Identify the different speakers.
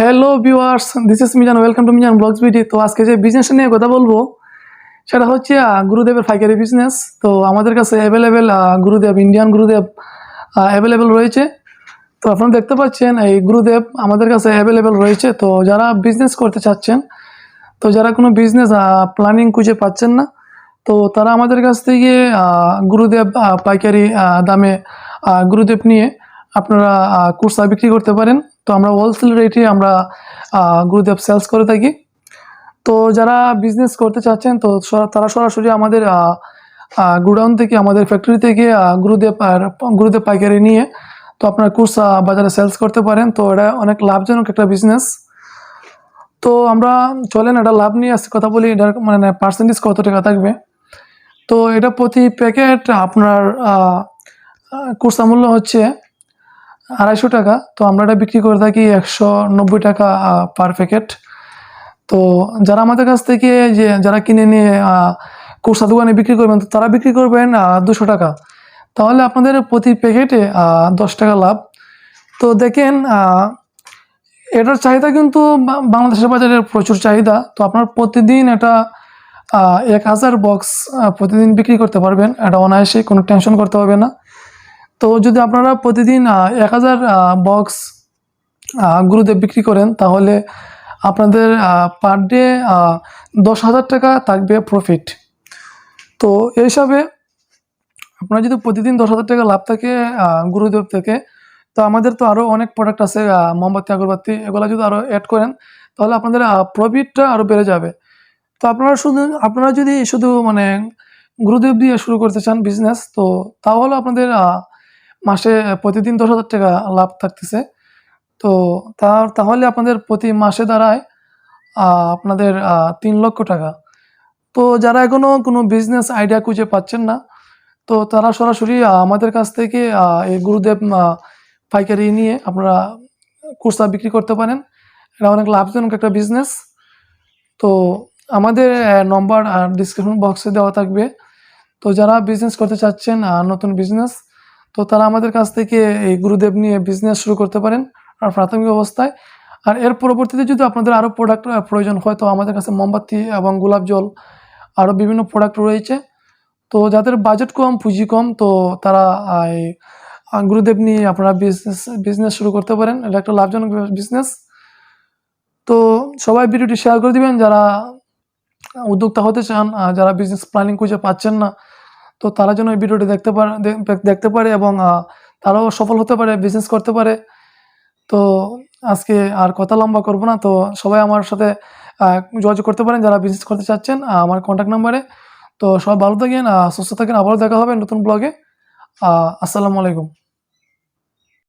Speaker 1: Hello viewers this is Mizan welcome to Mizan vlogs ভিডি তো আজকে যে বিজনেস নিয়ে কথা বলব, সেটা হচ্ছে গুরুদেবের পাইকারি বিজনেস তো আমাদের কাছে অ্যাভেলেবেল গুরুদেব ইন্ডিয়ান গুরুদেব অ্যাভেলেবেল রয়েছে। তো আপনারা দেখতে পাচ্ছেন, এই গুরুদেব আমাদের কাছে অ্যাভেলেবেল রয়েছে। তো যারা বিজনেস করতে চাচ্ছেন, তো যারা কোনো বিজনেস প্ল্যানিং খুঁজে পাচ্ছেন না, তো তারা আমাদের কাছ থেকে গুরুদেব পাইকারি দামে গুরুদেব নিয়ে আপনারা কুর্সা বিক্রি করতে পারেন। তো আমরা হোলসেল রেটে আমরা গুরুদেব সেলস করে থাকি। তো যারা বিজনেস করতে চাচ্ছেন, তো তারা সরাসরি আমাদের গুডাউন থেকে, আমাদের ফ্যাক্টরি থেকে গুরুদেব গুরুদেব পাইকারি নিয়ে, তো আপনার কুর্সা বাজারে সেলস করতে পারেন। তো এটা অনেক লাভজনক একটা বিজনেস তো আমরা, চলেন এটা লাভ নিয়ে আসতে কথা বলি, এটার মানে পার্সেন্টেজ কত টাকা থাকবে। তো এটা প্রতি প্যাকেট আপনার কুর্সা মূল্য হচ্ছে আড়াইশো টাকা। তো আমরা এটা বিক্রি করে থাকি একশো নব্বই টাকা পার প্যাকেট তো যারা আমাদের কাছ থেকে যে, যারা কিনে নিয়ে কুর্সা দোকানে বিক্রি করবেন, তো তারা বিক্রি করবেন দুশো টাকা। তাহলে আপনাদের প্রতি প্যাকেটে দশ টাকা লাভ। তো দেখেন এটার চাহিদা কিন্তু বাংলাদেশের বাজারে প্রচুর চাহিদা। তো আপনার প্রতিদিন এটা এক হাজার বক্স প্রতিদিন বিক্রি করতে পারবেন। এটা অনায়াসে কোনো টেনশন করতে হবে না। তো যদি আপনারা প্রতিদিন এক হাজার বক্স গুরুদেব বিক্রি করেন, তাহলে আপনাদের পার ডে দশ হাজার টাকা থাকবে প্রফিট তো এই হিসাবে আপনার যদি প্রতিদিন দশ হাজার টাকা লাভ থাকে গুরুদেব থেকে, তো আমাদের তো আরও অনেক প্রোডাক্ট আছে মোমবাতি, আগরবাতি, এগুলো যদি আরও অ্যাড করেন, তাহলে আপনাদের প্রফিটটা আরও বেড়ে যাবে। তো আপনারা শুধু, আপনারা যদি শুধু মানে গুরুদেব দিয়ে শুরু করতে চান বিজনেস তো তাহলে আপনাদের মাসে প্রতিদিন দশ হাজার টাকা লাভ থাকতেছে। তো তা তাহলে আপনাদের প্রতি মাসে দাঁড়ায় আপনাদের তিন লক্ষ টাকা। তো যারা এখনও কোনো বিজনেস আইডিয়া খুঁজে পাচ্ছেন না, তো তারা সরাসরি আমাদের কাছ থেকে এই গুরুদেব পাইকারি নিয়ে আপনারা কুর্সা বিক্রি করতে পারেন। এটা অনেক লাভজনক একটা বিজনেস তো আমাদের নম্বর ডিসক্রিপশন বক্সে দেওয়া থাকবে। তো যারা বিজনেস করতে চাচ্ছেন নতুন বিজনেস তো তারা আমাদের কাছ থেকে এই গুরুদেব নিয়ে বিজনেস শুরু করতে পারেন আর প্রাথমিক অবস্থায়। আর এর পরবর্তীতে যদি আপনাদের আরও প্রোডাক্ট প্রয়োজন হয়, তো আমাদের কাছে মোমবাতি এবং গোলাপ জল আরও বিভিন্ন প্রোডাক্ট রয়েছে। তো যাদের বাজেট কম, পুঁজি কম, তো তারা গুরুদেব নিয়ে আপনারা বিজনেস বিজনেস শুরু করতে পারেন। এটা একটা লাভজনক বিজনেস তো সবাই ভিডিওটি শেয়ার করে দিবেন। যারা উদ্যোক্তা হতে চান যারা বিজনেস প্ল্যানিং খুঁজে পাচ্ছেন না তো তারা যেন এই ভিডিওটি দেখতে পারে দেখতে পারে এবং তারাও সফল হতে পারে বিজনেস করতে পারে। তো আজকে আর কথা লম্বা করব না। তো সবাই আমার সাথে যোগাযোগ করতে পারেন যারা বিজনেস করতে চাচ্ছেন আমার কন্ট্যাক্ট নাম্বারে তো সবাই ভালো থাকেন সুস্থ থাকেন। আবারও দেখা হবে নতুন ব্লগে আসসালামু আলাইকুম।